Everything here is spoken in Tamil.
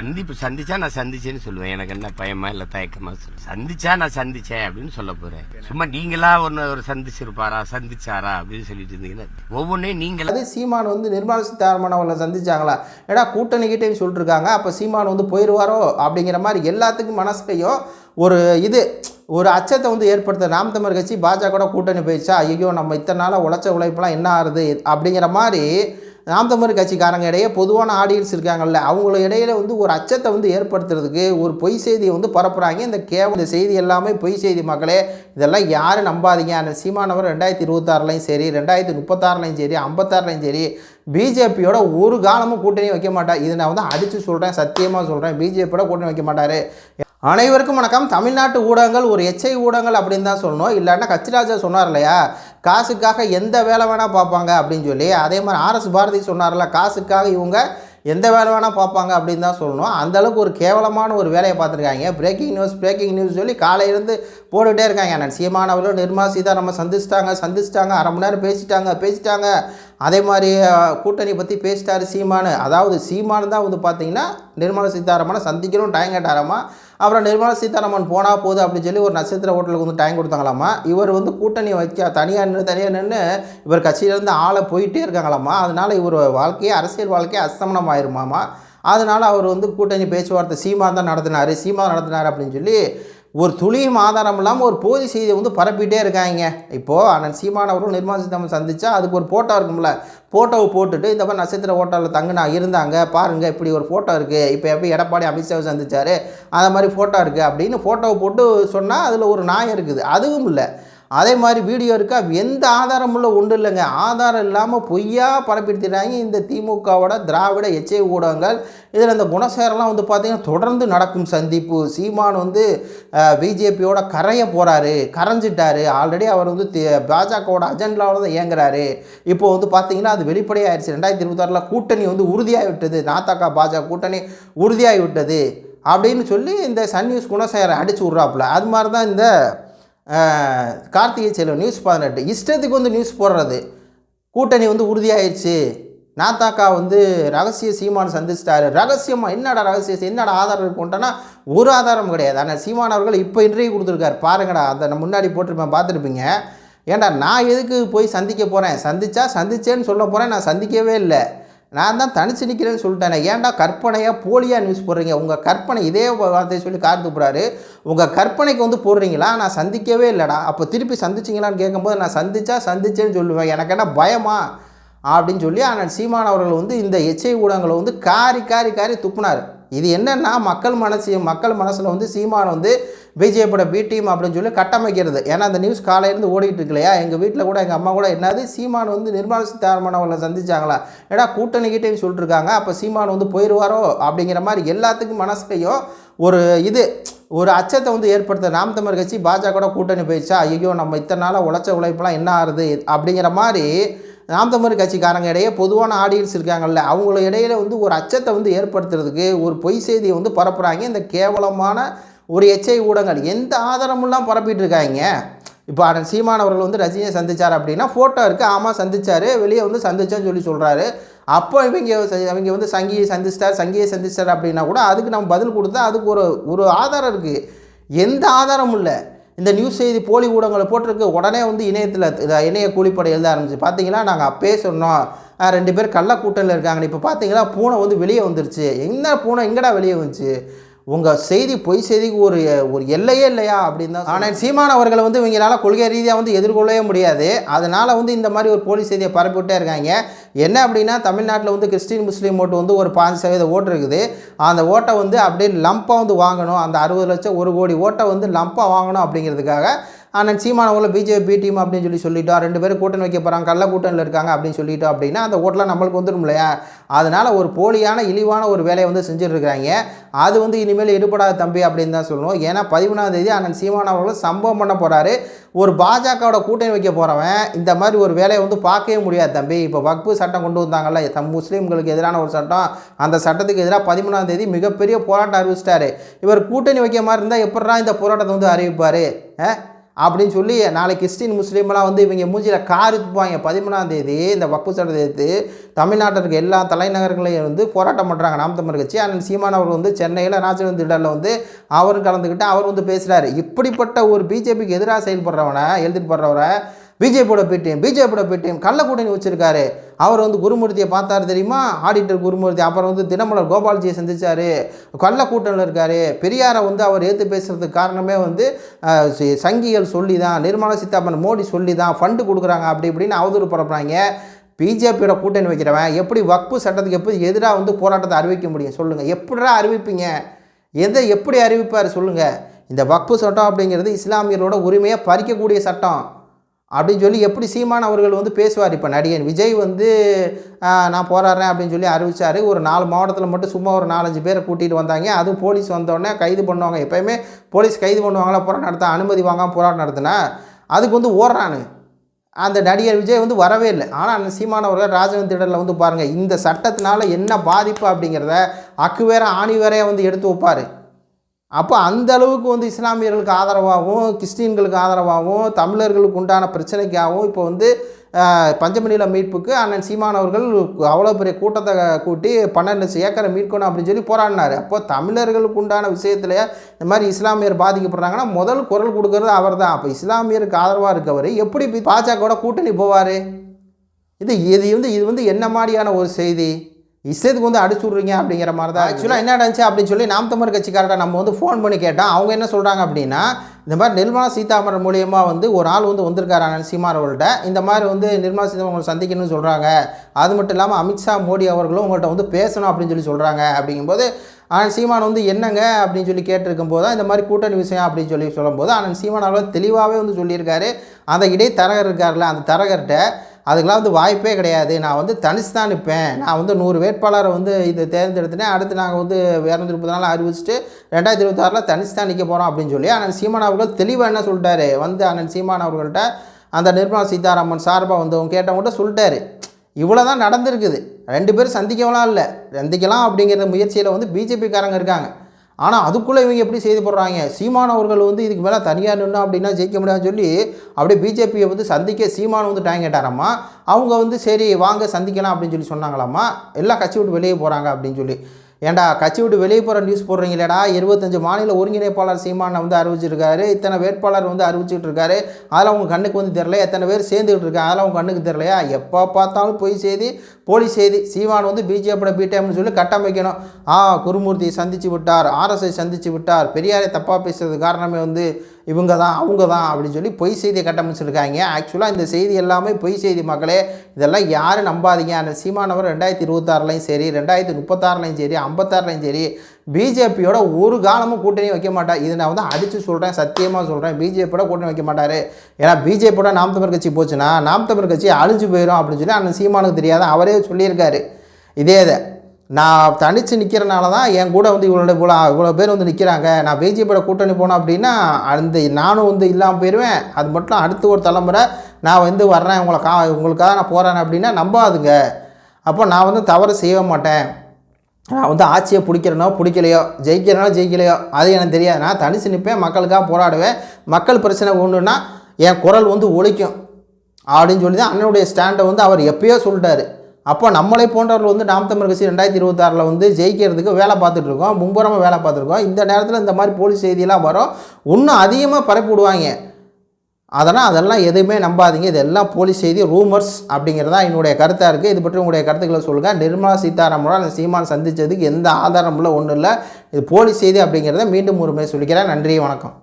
சந்திப்பு சந்திச்சா நான் சந்திச்சேன்னு சொல்லுவேன். எனக்கு என்ன பயமா இல்ல தயக்கமா சொல்லுவேன். சந்திச்சா நான் சந்திச்சேன் அப்படின்னு சொல்ல போறேன். சும்மா நீங்களா ஒன்னு ஒரு சந்திச்சிருப்பாரா சந்திச்சாரா அப்படின்னு சொல்லிட்டு இருந்தீங்கன்னா ஒவ்வொன்றையும் நீங்களா அது சீமான் வந்து நிர்மலா சீதாராமன் அவங்களை சந்திச்சாங்களா? ஏடா கூட்டணி கிட்டேன்னு சொல்லிட்டு இருக்காங்க அப்போ சீமான் வந்து போயிடுவாரோ அப்படிங்கிற மாதிரி எல்லாத்துக்கும் மனசுலையும் ஒரு இது ஒரு அச்சத்தை வந்து ஏற்படுத்த நாம் தமிழர் கட்சி பாஜக கூட கூட்டணி போயிடுச்சா? ஐயோ நம்ம இத்தனை நாளாக உழைச்ச உழைப்பெல்லாம் என்ன ஆறுது? அப்படிங்கிற மாதிரி நாம் தமிழர் கட்சிக்காரங்க இடையே பொதுவான ஆடியன்ஸ் இருக்காங்கல்ல அவங்கள இடையில வந்து ஒரு அச்சத்தை வந்து ஏற்படுத்துறதுக்கு ஒரு பொய் செய்தியை வந்து பரப்புகிறாங்க இந்த கேவ இந்த செய்தி எல்லாமே பொய் செய்தி மக்களே இதெல்லாம் யாரும் நம்பாதீங்க? அந்த சீமானவர் ரெண்டாயிரத்தி இருபத்தாறுலையும் சரி ரெண்டாயிரத்தி முப்பத்தாறுலையும் சரி ஐம்பத்தாறுலையும் சரி பிஜேபியோட ஒரு காலமும் கூட்டணி வைக்க மாட்டார் இதை நான் வந்து அடித்து சொல்கிறேன் சத்தியமாக சொல்கிறேன் பிஜேபியோட கூட்டணி வைக்க மாட்டார். அனைவருக்கும் வணக்கம். தமிழ்நாட்டு ஊடகங்கள் ஒரு எச்சை ஊடகங்கள் அப்படின்னு தான் சொல்லணும். இல்லைன்னா கச்சிராஜா சொன்னார் இல்லையா? காசுக்காக எந்த வேலை வேணால் பார்ப்பாங்க அப்படின்னு சொல்லி அதே மாதிரி ஆர்எஸ் பாரதி சொன்னார்ல காசுக்காக இவங்க எந்த வேலை வேணால் பார்ப்பாங்க அப்படின்னு தான் சொல்லணும். அந்த அளவுக்கு ஒரு கேவலமான ஒரு வேலையை பார்த்துருக்காங்க. பிரேக்கிங் நியூஸ் பிரேக்கிங் நியூஸ் சொல்லி காலையிலேருந்து போட்டுகிட்டே இருக்காங்க. நான் சீமானவர்களும் நிர்மலா சீதாராமன் சந்திச்சிட்டாங்க சந்திச்சிட்டாங்க அரை மணி நேரம் பேசிட்டாங்க பேசிட்டாங்க. அதே மாதிரி கூட்டணி பற்றி பேசிட்டார் சீமானு. அதாவது சீமானு தான் வந்து பார்த்தீங்கன்னா நிர்மலா சீதாராமனை சந்திக்கணும் டைம் கேட்டாராமா? அப்புறம் நிர்மலா சீதாராமன் போனால் போகுது அப்படின்னு சொல்லி ஒரு நட்சத்திர ஹோட்டலுக்கு வந்து டைம் கொடுத்தாங்களாமா? இவர் வந்து கூட்டணி வைக்க தனியாக நின்று தனியாக நின்று இவர் கட்சியிலேருந்து ஆளை போயிட்டே இருக்காங்களாமா? அதனால் இவர் வாழ்க்கையே அரசியல் வாழ்க்கையே அஸ்தமனம் ஆயிருமாமா அதனால் அவர் வந்து கூட்டணி பேச்சுவார்த்தை சீமா தான் நடத்தினார் சீமா நடத்தினார் அப்படின்னு சொல்லி ஒரு துளியும் ஆதாரம் இல்லாமல் ஒரு போதி செய்தியை வந்து பரப்பிட்டே இருக்காங்க. இப்போது அண்ணன் சீமான் அவர்கள் நிர்மலா சீதாராமன் சந்தித்தா அதுக்கு ஒரு ஃபோட்டோ இருக்கும்ல. ஃபோட்டோவை போட்டுட்டு இந்த மாதிரி நட்சத்திர ஹோட்டலில் தங்கினா இருந்தாங்க. பாருங்கள் இப்படி ஒரு ஃபோட்டோ இருக்குது இப்போ எப்படி எடப்பாடி அமித்ஷாவை சந்திச்சார்? அந்த மாதிரி ஃபோட்டோ இருக்குது அப்படின்னு ஃபோட்டோவை போட்டு சொன்னால் அதில் ஒரு நாயம் இருக்குது. அதுவும் இல்லை. அதே மாதிரி வீடியோ இருக்கா? எந்த ஆதாரமும் இல்லை ஒன்றும் இல்லைங்க. ஆதாரம் இல்லாமல் பொய்யா பரப்பிடுத்திடுறாங்க இந்த திமுகவோட திராவிட எச்சை ஊடகங்கள். இதில் இந்த குணசேகரெல்லாம் வந்து பார்த்திங்கன்னா தொடர்ந்து நடக்கும் சந்திப்பு. சீமான் வந்து பிஜேபியோட கரைய போகிறாரு கரைஞ்சிட்டாரு. ஆல்ரெடி அவர் வந்து பாஜகவோட அஜெண்டாவில் தான் இயங்குறாரு. இப்போ வந்து பார்த்தீங்கன்னா அது வெளிப்படையாயிருச்சு. ரெண்டாயிரத்தி இருபத்தாறில் கூட்டணி வந்து உறுதியாகி விட்டது நாத்தாக்கா பாஜக கூட்டணி உறுதியாகி விட்டது அப்படின்னு சொல்லி இந்த சன் நியூஸ் குணசேகரை அடிச்சு விட்றாப்புல. அது மாதிரி தான் இந்த கார்த்திகை செல்வன் நியூஸ் பதினெட்டு. இஷ்டத்துக்கு வந்து நியூஸ் போடுறது. கூட்டணி வந்து உறுதியாயிடுச்சு நாத்தாக்கா வந்து ரகசிய சீமான் சந்திச்சிட்டாரு. ரகசியமாக என்னடா ரகசியம் என்னடா ஆதாரம் இருக்குன்ட்டனா ஒரு ஆதாரம் கிடையாது. ஆனால் சீமான் அவர்கள் இப்போ இன்றைய கொடுத்துருக்காரு. பாருங்கடா அதை நான் முன்னாடி போட்டிருப்பேன். பார்த்துருப்பீங்க. ஏன்டா நான் எதுக்கு போய் சந்திக்க போகிறேன் சந்திச்சா சந்திச்சேன்னு சொல்ல போகிறேன் நான் சந்திக்கவே இல்லை. நான் தான் தனிச்சு நிற்கிறேன்னு சொல்லிட்டேன். ஏன்டா கற்பனையாக போலியாக நியூஸ் போடுறீங்க? உங்கள் கற்பனை இதே வார்த்தையை சொல்லி கார் துப்புறாரு. உங்கள் கற்பனைக்கு வந்து போடுறீங்களா? நான் சந்திக்கவே இல்லைடா. அப்போ திருப்பி சந்திச்சிங்களான்னு கேட்கும்போது நான் சந்திச்சா சந்திச்சேன்னு சொல்லுவேன். எனக்கு என்ன பயமா? அப்படின்னு சொல்லி ஆனால் சீமான் அவர்கள் வந்து இந்த எச்சை ஊடகங்களை வந்து காரி காரி காரி துப்புனார். இது என்னென்னா மக்கள் மனசு மக்கள் மனசில் வந்து சீமான் வந்து பிஜேபியோட பி டீம் அப்படின்னு சொல்லி கட்டமைக்கிறது. ஏன்னா அந்த நியூஸ் காலையிலேருந்து ஓடிட்டு இருக்கு இல்லையா? எங்கள் வீட்டில் கூட எங்கள் அம்மா கூட என்னது சீமான் வந்து நிர்மலா சீதாராமன் அவங்களை சந்திச்சாங்களா? ஏடா கூட்டணி கிட்டேன்னு சொல்லிட்டு இருக்காங்க. அப்போ சீமான் வந்து போயிடுவாரோ அப்படிங்கிற மாதிரி எல்லாத்துக்கும் மனசுலையும் ஒரு இது ஒரு அச்சத்தை வந்து ஏற்படுத்த நாம் தமிழ் கட்சி பாஜக கூட கூட்டணி போயிடுச்சா? ஐயோ நம்ம இத்தனை நாளாக உழைச்ச உழைப்பெல்லாம் என்ன ஆறுது? அப்படிங்கிற மாதிரி நாம் தமிழர் கட்சிக்காரங்க இடையே பொதுவான ஆடியன்ஸ் இருக்காங்கல்ல அவங்கள இடையில வந்து ஒரு அச்சத்தை வந்து ஏற்படுத்துறதுக்கு ஒரு பொய் செய்தியை வந்து பரப்புகிறாங்க இந்த கேவலமான ஒரு எச்சை ஊடகங்கள் எந்த ஆதாரமெல்லாம் பரப்பிட்டு இருக்காங்க? இப்போ அண்ணன் சீமான் அவர்கள் வந்து ரஜினியை சந்திச்சார் அப்படின்னா ஃபோட்டோ இருக்குது ஆமாம் சந்தித்தார் வெளியே வந்து சந்திச்சேன்னு சொல்லி சொல்கிறாரு அப்போ இவங்க இவங்க வந்து சங்கியை சந்திச்சிட்டார் சங்கியை சந்திச்சிட்டார் அப்படின்னா கூட அதுக்கு நம்ம பதில் கொடுத்தா அதுக்கு ஒரு ஒரு ஆதாரம் இருக்குது எந்த ஆதாரமும் இல்லை. இந்த நியூஸ் செய்தி போலி ஊடகங்களை போட்டிருக்கு. உடனே வந்து இணையத்தில் இணைய கூலிப்படை எழுத ஆரம்பிச்சு. பார்த்தீங்கன்னா நாங்கள் அப்பயே சொன்னோம். ரெண்டு பேர் கள்ள கூட்டணியில் இருக்காங்க இப்போ பார்த்தீங்கன்னா பூனை வந்து வெளியே வந்துருச்சு. என்ன பூனை எங்கடா வெளியே வந்துச்சு? உங்கள் செய்தி பொய் செய்திக்கு ஒரு ஒரு எல்லையே இல்லையா அப்படின்னு தான் ஆனால் சீமான் அவர்களை வந்து இவங்களால கொள்கை ரீதியாக வந்து எதிர்கொள்ளவே முடியாது. அதனால் வந்து இந்த மாதிரி ஒரு போலி செய்தியை பரப்பிவிட்டே இருக்காங்க. என்ன அப்படின்னா தமிழ்நாட்டில் வந்து கிறிஸ்டின் முஸ்லீம் ஓட்டு வந்து ஒரு பாஞ்சு சதவீத ஓட்டு இருக்குது. அந்த ஓட்டை வந்து அப்படியே லம்பாக வந்து வாங்கணும். அந்த அறுபது லட்சம் ஒரு கோடி ஓட்டை வந்து லம்பாக வாங்கணும் அப்படிங்கிறதுக்காக அண்ணன் சீமானவங்கள பிஜேபி பி டீம் அப்படின்னு சொல்லி சொல்லிட்டோம் ரெண்டு பேரும் கூட்டணி வைக்க போகிறாங்க கள்ள கூட்டணியில் இருக்காங்க அப்படின்னு சொல்லிட்டோம் அப்படின்னா அந்த ஓட்டெலாம் நம்மளுக்கு வந்துடும் இல்லையா? அதனால் ஒரு போலியான இழிவான ஒரு வேலையை வந்து செஞ்சுட்டு அது வந்து இனிமேல் எடுபடாத தம்பி அப்படின்னு தான் சொல்லணும். ஏன்னா பதிமூணாம் தேதி அண்ணன் சீமான் அவர்கள் சம்பவம் பண்ண போகிறாரு ஒரு பாஜகவோட கூட்டணி வைக்க போகிறவன் இந்த மாதிரி ஒரு வேலையை வந்து பார்க்கவே முடியாது தம்பி. இப்போ வக்பு சட்டம் கொண்டு வந்தாங்கல்ல தம் முஸ்லீம்களுக்கு எதிரான ஒரு சட்டம். அந்த சட்டத்துக்கு எதிராக பதிமூணாம் தேதி மிகப்பெரிய போராட்டம் அறிவிச்சிட்டாரு. இவர் கூட்டணி வைக்க மாதிரி இருந்தால் எப்படா இந்த போராட்டத்தை வந்து அறிவிப்பார்? அப்படின்னு சொல்லி நாளைக்கு கிறிஸ்டின் முஸ்லீம்லாம் வந்து இவங்க மூஞ்சியில் கார் துப்பாங்க பதிமூணாம் தேதி இந்த வப்பு சட்டத்தை எடுத்து தமிழ்நாட்டில் இருக்க எல்லா தலைநகரங்களையும் வந்து போராட்டம் பண்ணுறாங்க நாம் தமிழ் கட்சி. அண்ணன் சீமான் அவர் வந்து சென்னையில் ராஜவந்த் திடலில் வந்து அவரும் கலந்துக்கிட்டு அவர் வந்து பேசுகிறாரு இப்படிப்பட்ட ஒரு பிஜேபிக்கு எதிராக செயல்படுறவனை எழுதிட்டு போடுறவரை பிஜேபியோட பேட்டியம் பிஜேபியோட பேட்டியம் கள்ளக்கூட்டணி வச்சுருக்காரு. அவர் வந்து குருமூர்த்தியை பார்த்தாரு தெரியுமா? ஆடிட்டர் குருமூர்த்தி. அப்புறம் வந்து தினமலர் கோபால்ஜியை சந்தித்தார் கள்ள கூட்டணியில் இருக்கார். பெரியாரை வந்து அவர் ஏற்று பேசுகிறதுக்கு காரணமே வந்து சங்கிகள் சொல்லி தான் நிர்மலா சீதாராமன் மோடி சொல்லி தான் ஃபண்டு கொடுக்குறாங்க அப்படி இப்படின்னு அவதூறு பரப்புறாங்க. பிஜேபியோட கூட்டணி வைக்கிறவன் எப்படி வக்பு சட்டத்துக்கு எப்படி எதிராக வந்து போராட்டத்தை அறிவிக்க முடியும்? சொல்லுங்கள் எப்படிடா அறிவிப்பீங்க? எதை எப்படி அறிவிப்பார் சொல்லுங்கள் இந்த வக்பு சட்டம் அப்படிங்கிறது இஸ்லாமியரோட உரிமையை பறிக்கக்கூடிய சட்டம். அப்படின்னு சொல்லி எப்படி சீமான் அவர்கள் வந்து பேசுவார். இப்போ நடிகன் விஜய் வந்து நான் போராடுறேன் அப்படின்னு சொல்லி அறிவிச்சார். ஒரு நாலு மாவட்டத்தில் மட்டும் சும்மா ஒரு நாலஞ்சு பேரை கூட்டிகிட்டு வந்தாங்க. அதுவும் போலீஸ் வந்தோடனே கைது பண்ணுவாங்க. எப்போயுமே போலீஸ் கைது பண்ணுவாங்களா? போராட்டம் நடத்த அனுமதி வாங்காமல் போராட்டம் நடத்தினா அதுக்கு வந்து ஓடுறானு அந்த நடிகர் விஜய் வந்து வரவே இல்லை. ஆனால் அந்த சீமானவர்கள் ராஜவன் திடலில் வந்து பாருங்கள் இந்த சட்டத்தினால என்ன பாதிப்பு அப்படிங்கிறத அக்கு வேற ஆணி வேறையாக வந்து எடுத்து வைப்பார். அப்போ அந்த அளவுக்கு வந்து இஸ்லாமியர்களுக்கு ஆதரவாகவும் கிறிஸ்டின்களுக்கு ஆதரவாகவும் தமிழர்களுக்கு உண்டான பிரச்சனைக்காகவும் இப்போ வந்து பஞ்சமணியில் மீட்புக்கு அண்ணன் சீமான் அவர்கள் அவ்வளோ பெரிய கூட்டத்தை கூட்டி பன்னெண்டு ஏக்கரை மீட்கணும் அப்படின்னு சொல்லி போராடினார். அப்போ தமிழர்களுக்கு உண்டான விஷயத்தில் இந்த மாதிரி இஸ்லாமியர் பாதிக்கப்படுறாங்கன்னா முதல் குரல் கொடுக்கறது அவர் தான் அப்போ இஸ்லாமியருக்கு ஆதரவாக இருக்கவர் எப்படி பாஜகவோட கூட்டணி போவார்? இது இது வந்து இது வந்து என்ன மாதிரியான ஒரு செய்தி? இஷ்டத்துக்கு வந்து அடிச்சு விட்றீங்க அப்படிங்கிற மாதிரி தான் ஆக்சுவலாக என்ன நடந்துச்சு அப்படின்னு சொல்லி நாம் தமிழ் கட்சிக்காரர்கிட்ட நம்ம வந்து ஃபோன் பண்ணி கேட்டோம். அவங்க என்ன சொல்கிறாங்க அப்படின்னா இந்த மாதிரி நிர்மலா சீதாராமன் மூலியமாக வந்து ஒரு ஆள் வந்து வந்திருக்காரு அண்ணன் சீமான் அவர்கள்ட்ட? இந்த மாதிரி வந்து நிர்மலா சீதாராமன் சந்திக்கணும்னு சொல்கிறாங்க அது மட்டும் இல்லாமல் அமித்ஷா மோடி அவர்களும் உங்கள்கிட்ட வந்து பேசணும் அப்படின்னு சொல்லி சொல்கிறாங்க அப்படிங்கும்போது ஆனால் சீமான் வந்து என்னங்க அப்படின்னு சொல்லி கேட்டிருக்கும் போது தான் இந்த மாதிரி கூட்டணி விஷயம் அப்படின்னு சொல்லி சொல்லும்போது ஆனால் சீமான் அவர்கள் தெளிவாகவே வந்து சொல்லியிருக்காரு. அந்த இடைத்தரகர் இருக்கார்ல அந்த தரகர்கிட்ட அதுக்கெலாம் வந்து வாய்ப்பே கிடையாது. நான் வந்து தனிச்சு தான் நிற்பேன் நான் வந்து நூறு வேட்பாளரை வந்து இதை தேர்ந்தெடுத்துட்டேன். அடுத்து நாங்கள் வந்து இரநூத்தி முப்பது நாள் அறிவிச்சுட்டு ரெண்டாயிரத்தி இருபத்தாறில் தனிச்சு தான் நிற்க போகிறோம் அப்படின்னு சொல்லி அண்ணன் சீமான் அவர்கள் தெளிவாக என்ன சொல்லிட்டாரு? வந்து அண்ணன் சீமான் அவர்கள்ட்ட அந்த நிர்மலா சீதாராமன் சார்பாக வந்தவங்க கேட்டவங்கள்ட்ட சொல்லிட்டாரு. இவ்வளோ தான் நடந்திருக்குது. ரெண்டு பேரும் சந்திக்கவெல்லாம் இல்லை. சந்திக்கலாம் அப்படிங்கிற முயற்சியில் வந்து பிஜேபிக்காரங்க இருக்காங்க. ஆனால் அதுக்குள்ளே இவங்க எப்படி செய்து போடுறாங்க? சீமான் அவர்கள் வந்து இதுக்கு மேலே தனியாக நின்று அப்படின்னா ஜெயிக்க முடியாதுன்னு சொல்லி அப்படியே பிஜேபியை வந்து சந்திக்க சீமான் வந்து டைம் கேட்டாராம்மா அவங்க வந்து சரி வாங்க சந்திக்கலாம் அப்படின்னு சொல்லி சொன்னாங்களாம்மா எல்லாம் கட்சி விட்டு வெளியே போகிறாங்க அப்படின்னு சொல்லி. ஏன்டா கட்சி விட்டு வெளியே போகிற நியூஸ் போடுறீங்களேடா? இருபத்தஞ்சு மாநில ஒருங்கிணைப்பாளர் சீமானை வந்து அறிவிச்சிருக்காரு. இத்தனை வேட்பாளர் வந்து அறிவிச்சிட்டு இருக்காரு அதெல்லாம் உங்கள் கண்ணுக்கு வந்து தெரில எத்தனை பேர் சேர்ந்துக்கிட்டு இருக்காங்க அதெல்லாம் உங்கள் கண்ணுக்கு தெரிலையா எப்போ பார்த்தாலும் பொய் செய்தி போலி செய்தி. சீமான் வந்து பிஜேபியோட பிடிஎம்னு சொல்லி கட்டமைக்கணும். ஆ குருமூர்த்தியை சந்திச்சு விட்டார். ஆர்எஸ்ஐ சந்திச்சு விட்டார். பெரியாரை தப்பாக பேசுறது காரணமே வந்து இவங்க தான் அவங்க தான் அப்படின்னு சொல்லி பொய் செய்தியை கட்டமைச்சிருக்காங்க ஆக்சுவலாக இந்த செய்தி எல்லாமே பொய் செய்தி மக்களே. இதெல்லாம் யாரும் நம்பாதீங்க. அந்த சீமானவர் ரெண்டாயிரத்தி இருபத்தாறுலையும் சரி ரெண்டாயிரத்தி முப்பத்தாறுலையும் சரி ஐம்பத்தாறுலையும் சரி பிஜேபியோட ஒரு காலமும் கூட்டணி வைக்க மாட்டார். இது நான் வந்து அடித்து சொல்கிறேன் சத்தியமாக சொல்கிறேன் பிஜேபியோட கூட்டணி வைக்க மாட்டார். ஏன்னா பிஜேபியோட நாம் தமிழ் கட்சி போச்சுன்னா நாம் தமிழ் கட்சி அழிஞ்சு போயிடும் அப்படின்னு சொல்லி அண்ணன் சீமானுக்கு தெரியாத அவரே சொல்லியிருக்காரு. இதே இதை. நான் தனித்து நிற்கிறனால தான் என் கூட வந்து இவ்வளோ இவ்வளோ இவ்வளோ பேர் வந்து நிற்கிறாங்க நான் பிஜேபியோட கூட்டணி போனேன் அப்படின்னா அந்த நானும் வந்து இல்லாமல் போயிடுவேன் அது மட்டும் அடுத்த ஒரு தலைமுறை நான் வந்து வர்றேன். உங்களை கா உங்களுக்காக நான் போகிறேன் அப்படின்னா நம்பாதுங்க. அப்போ நான் வந்து தவறு செய்ய மாட்டேன். நான் வந்து ஆட்சியை பிடிக்கிறனோ பிடிக்கலையோ ஜெயிக்கிறனோ ஜெயிக்கலையோ அது எனக்கு தெரியாது. நான் தனிச்சு நிற்பேன் மக்களுக்காக போராடுவேன். மக்கள் பிரச்சனை ஒன்றுன்னா என் குரல் வந்து ஒழிக்கும். அப்படின்னு சொல்லி தான் அண்ணனுடைய ஸ்டாண்டை வந்து அவர் எப்பயோ சொல்லிட்டாரு. அப்போ நம்மளை போன்றவர்கள் வந்து நாம் தமிழ் கட்சி ரெண்டாயிரத்தி இருபத்தாறில் வந்து ஜெயிக்கிறதுக்கு வேலை பார்த்துட்டு இருக்கோம் மும்புறமாக வேலை பார்த்துருக்கோம் இந்த நேரத்தில் இந்த மாதிரி போலீஸ் செய்தியெல்லாம் வரும். இன்னும் அதிகமாக பரப்பி விடுவாங்க. அதனால் அதெல்லாம் எதுவுமே நம்பாதீங்க. இதெல்லாம் போலி செய்தி ரூமர்ஸ் அப்படிங்கிறதா என்னுடைய கருத்தாக இருக்குது இது பற்றி உங்களுடைய கருத்துக்களை சொல்லுங்கள் நிர்மலா சீதாராமனோட அந்த சீமான் சந்தித்ததுக்கு எந்த ஆதாரமுள்ள ஒன்றும் இல்லை. இது போலீஸ் செய்தி அப்படிங்கிறத மீண்டும் ஒரு முறை சொல்லிக்கிறேன். நன்றி வணக்கம்.